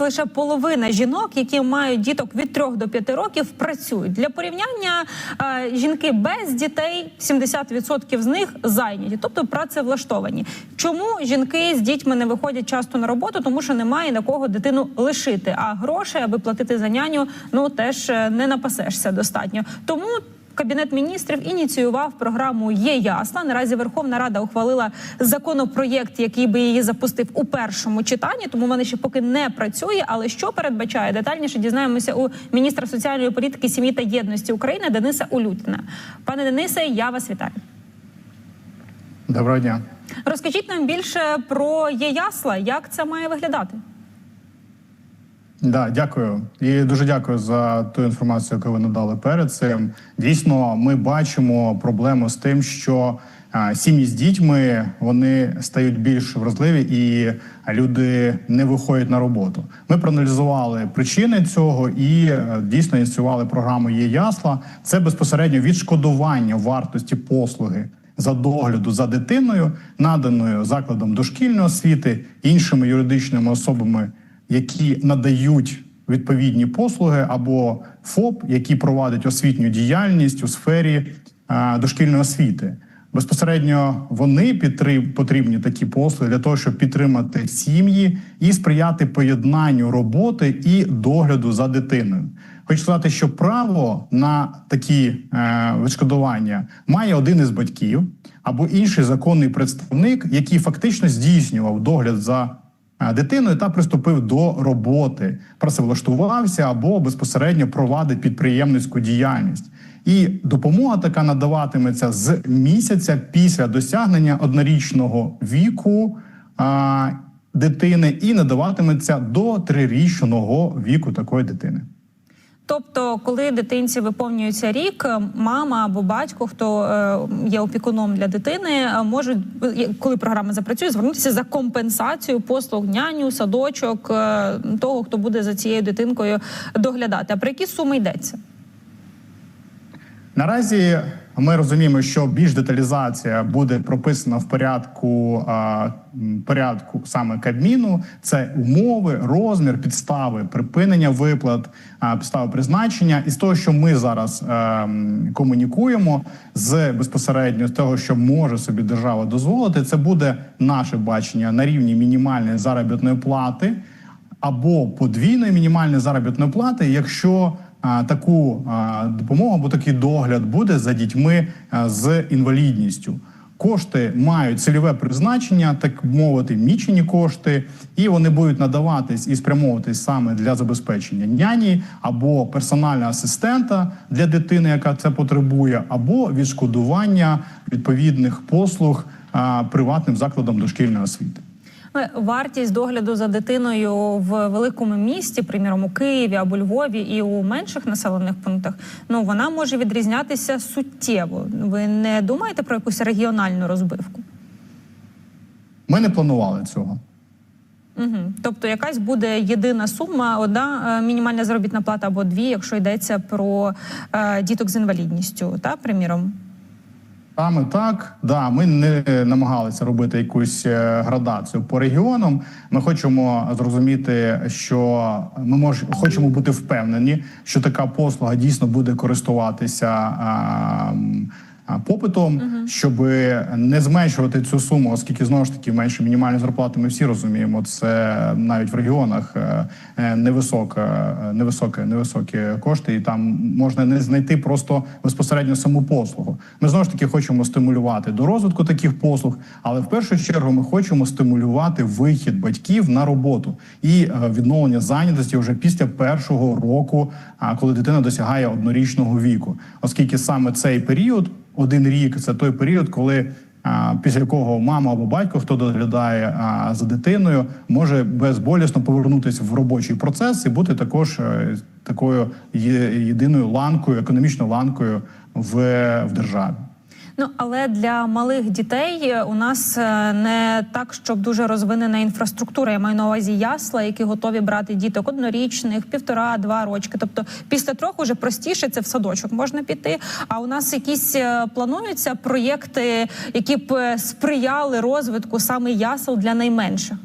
лише половина жінок, які мають діток від 3 до 5 років, працюють. Для порівняння е, жінки без дітей 70% з них зайняті, тобто працевлаштовані. Чому жінки з дітьми не виходять часто на роботу? Тому що немає на кого дитину лишити. А грошей, аби платити за няню, ну теж е, не напасешся достатньо. Тому. Кабінет міністрів ініціював програму Є ясла. Наразі Верховна Рада ухвалила законопроєкт, який би її запустив у першому читанні. Тому вона ще поки не працює. Але що передбачає детальніше, дізнаємося у міністра соціальної політики, сім'ї та єдності України Дениса Улютіна. Пане Денисе, я вас вітаю. Доброго дня. Розкажіть нам більше про є ясла, як це має виглядати. Да, дякую і дуже дякую за ту інформацію, яку ви надали перед цим. Дійсно, ми бачимо проблему з тим, що сім'ї з дітьми вони стають більш вразливі і люди не виходять на роботу. Ми проаналізували причини цього і е, дійсно ініціювали програму Є ясла. Це безпосередньо відшкодування вартості послуги за догляду за дитиною, наданою закладом дошкільної освіти, іншими юридичними особами які надають відповідні послуги, або ФОП, які провадять освітню діяльність у сфері е, дошкільної освіти. Безпосередньо вони потрібні такі послуги для того, щоб підтримати сім'ї і сприяти поєднанню роботи і догляду за дитиною. Хочу сказати, що право на такі е, відшкодування має один із батьків або інший законний представник, який фактично здійснював догляд за дитиною та приступив до роботи, працевлаштувався або безпосередньо провадить підприємницьку діяльність. І допомога така надаватиметься з місяця після досягнення однорічного віку а, дитини, і надаватиметься до трирічного віку такої дитини. Тобто, коли дитинці виповнюється рік, мама або батько, хто е, є опікуном для дитини, е, можуть, е, коли програма запрацює, звернутися за компенсацію послуг няню, садочок того, хто буде за цією дитинкою доглядати. А про які суми йдеться? Наразі ми розуміємо, що більш деталізація буде прописана в порядку порядку саме Кабміну. Це умови, розмір, підстави, припинення виплат, підстави призначення. І з того, що ми зараз е, комунікуємо з безпосередньо з того, що може собі держава дозволити, це буде наше бачення на рівні мінімальної заробітної плати або подвійної мінімальної заробітної плати, якщо таку допомогу або такий догляд буде за дітьми з інвалідністю. Кошти мають цільове призначення, так мовити, мічені кошти, і вони будуть надаватись і спрямовуватись саме для забезпечення няні або персонального асистента для дитини, яка це потребує, або відшкодування відповідних послуг приватним закладам дошкільної освіти. Ну, Вартість догляду за дитиною в великому місті, приміром у Києві або Львові, і у менших населених пунктах, ну вона може відрізнятися суттєво. Ви не думаєте про якусь регіональну розбивку? Ми не планували цього. Угу. Тобто, якась буде єдина сума, одна е, мінімальна заробітна плата або дві, якщо йдеться про е, діток з інвалідністю, та приміром. Саме так, да, ми не намагалися робити якусь е, градацію по регіонам. Ми хочемо зрозуміти, що ми мож, хочемо бути впевнені, що така послуга дійсно буде користуватися попитом, щоб не зменшувати цю суму, оскільки знову ж таки менше мінімальної зарплати. Ми всі розуміємо, це навіть в регіонах е, е, невисока, е, невисоке, невисокі кошти, і там можна не знайти просто безпосередньо саму послугу. Ми знову ж таки хочемо стимулювати до розвитку таких послуг, але в першу чергу ми хочемо стимулювати вихід батьків на роботу і відновлення зайнятості вже після першого року, коли дитина досягає однорічного віку, оскільки саме цей період, один рік, це той період, коли. Після якого мама або батько, хто доглядає за дитиною, може безболісно повернутися в робочий процес і бути також е, такою єдиною ланкою, економічною ланкою в, в державі. Ну але для малих дітей е, у нас е, не так, щоб дуже розвинена інфраструктура. Я маю на увазі ясла, які готові брати діток однорічних, півтора-два рочки. Тобто після трьох уже простіше це в садочок можна піти. А у нас якісь е, плануються проєкти, які б сприяли розвитку саме ясел для найменших.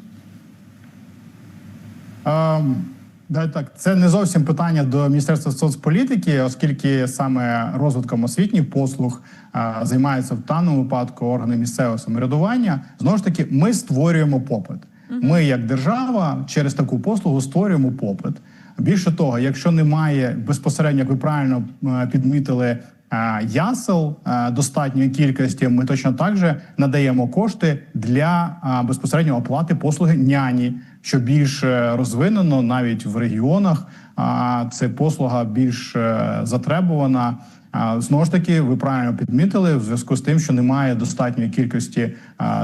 Ем, да, так, це не зовсім питання до Міністерства соцполітики, оскільки саме розвитком освітніх послуг а, займаються в даному випадку органи місцевого самоврядування. Знову ж таки, ми створюємо попит. Ми, як держава, через таку послугу створюємо попит. Більше того, якщо немає безпосередньо, як ви правильно підмітили, ясел е, достатньої кількості, ми точно так же надаємо кошти для е, безпосередньо оплати послуги няні, що більш е, розвинено навіть в регіонах. Це послуга більш е, затребувана. Знову ж таки, ви правильно підмітили в зв'язку з тим, що немає достатньої кількості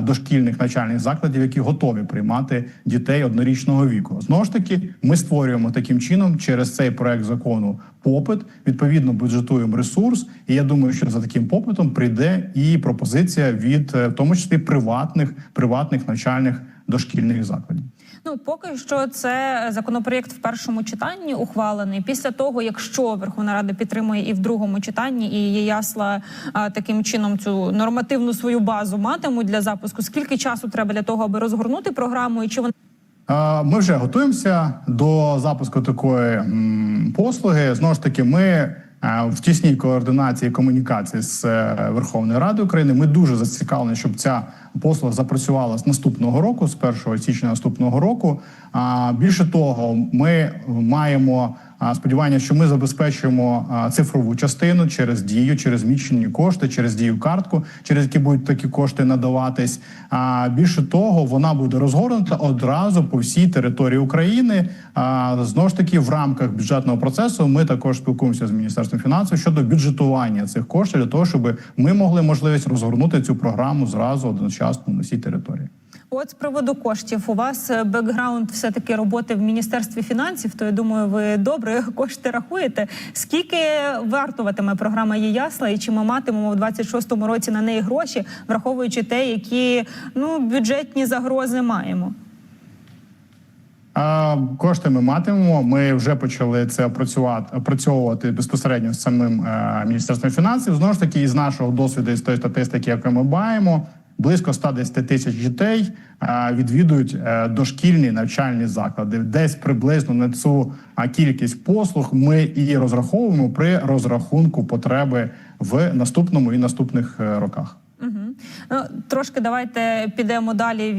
дошкільних навчальних закладів, які готові приймати дітей однорічного віку. Знову ж таки, ми створюємо таким чином через цей проект закону попит. Відповідно, бюджетуємо ресурс. І я думаю, що за таким попитом прийде і пропозиція від е, в тому числі приватних приватних навчальних дошкільних закладів. Ну поки що це законопроєкт в першому читанні ухвалений. Після того, якщо Верховна Рада підтримує і в другому читанні, і її ясла таким чином цю нормативну свою базу матимуть для запуску. Скільки часу треба для того, аби розгорнути програму, і чи вона Ми вже готуємося до запуску такої послуги. Знову ж таки, ми в тісній координації комунікації з е, Верховною Радою України. Ми дуже зацікавлені, щоб ця послуга запрацювала з наступного року, з 1 січня наступного року. Більше того, ми маємо сподівання, що ми забезпечуємо цифрову частину через дію, через мічені кошти, через дію картку, через які будуть такі кошти надаватись. А більше того, вона буде розгорнута одразу по всій території України. А знову ж таки, в рамках бюджетного процесу ми також спілкуємося з міністерством фінансів щодо бюджетування цих коштів для того, щоб ми могли можливість розгорнути цю програму зразу одночасно на всій території. От з приводу коштів у вас е, бекграунд все таки роботи в міністерстві фінансів? То я думаю, ви добре кошти рахуєте. Скільки вартуватиме програма «Є ясла, і чи ми матимемо в 26-му році на неї гроші, враховуючи те, які ну бюджетні загрози маємо? Кошти ми матимемо. Ми вже почали це опрацювати опрацьовувати безпосередньо з самим е, міністерством фінансів. Знову ж таки, із нашого досвіду і з тої статистики, яку ми маємо, близько 110 тисяч дітей е, відвідують е, дошкільні навчальні заклади. Десь приблизно на цю кількість послуг ми і розраховуємо при розрахунку потреби в наступному і наступних е, роках. Угу. Ну, трошки давайте підемо далі.